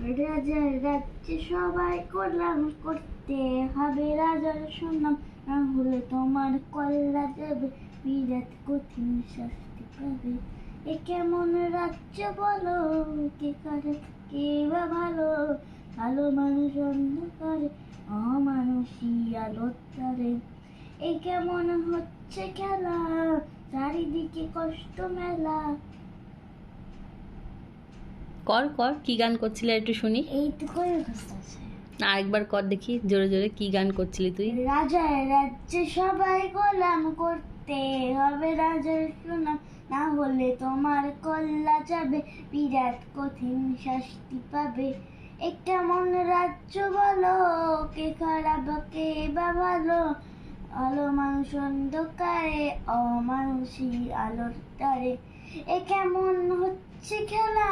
রাজার রাজ্যে সবাই করলাম করতে হবে। রাজার সুনাম না হলে তোমার কল্লা যাবে। বিরাট কঠিন শাস্তি পাবে। এ কেমন রাজ্য বলো? কে করে? কে বা ভালো? ভালো মানুষ অন্ধকারে, অমানুষী আলোর তারে এ কেমন হচ্ছে খেলা? চারিদিকে কষ্ট মেলা। কর কর কি গান করছিলে একটু শুনি। এইটুকুই না আরেকবার কর দেখি জোরে জোরে কি গান করছিলি তুই? রাজার রাজ্যে সবাই গোলাম করতে হবে রাজার সুনাম না হলে তোমার কল্লা যাবে বিরাট কঠিন শাস্তি পাবে। এ কেমন রাজ্য বলো কে খারাপ কে বা ভালো। আলো মানুষ অন্ধকারে অমানুষী আলোর তারে এ কেমন হচ্ছে খেলা?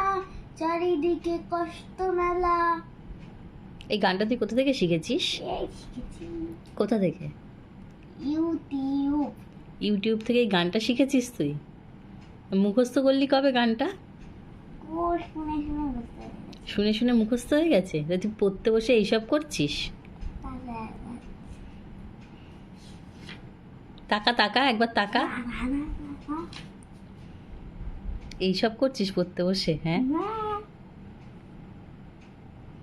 চারিদিকে কষ্ট মেলা। এই গানটা তুই কোথা থেকে শিখেছিস? কোথা থেকে? ইউটিউব। ইউটিউব থেকে এই গানটা শিখেছিস তুই? মুখস্থ করলি কবে গানটা? শুনে শুনে মুখস্থ হয়ে গেছে? তুই পড়তে বসে এইসব করছিস? তাকা তাকা একবার তাকা। এইসব করছিস পড়তে বসে হ্যাঁ?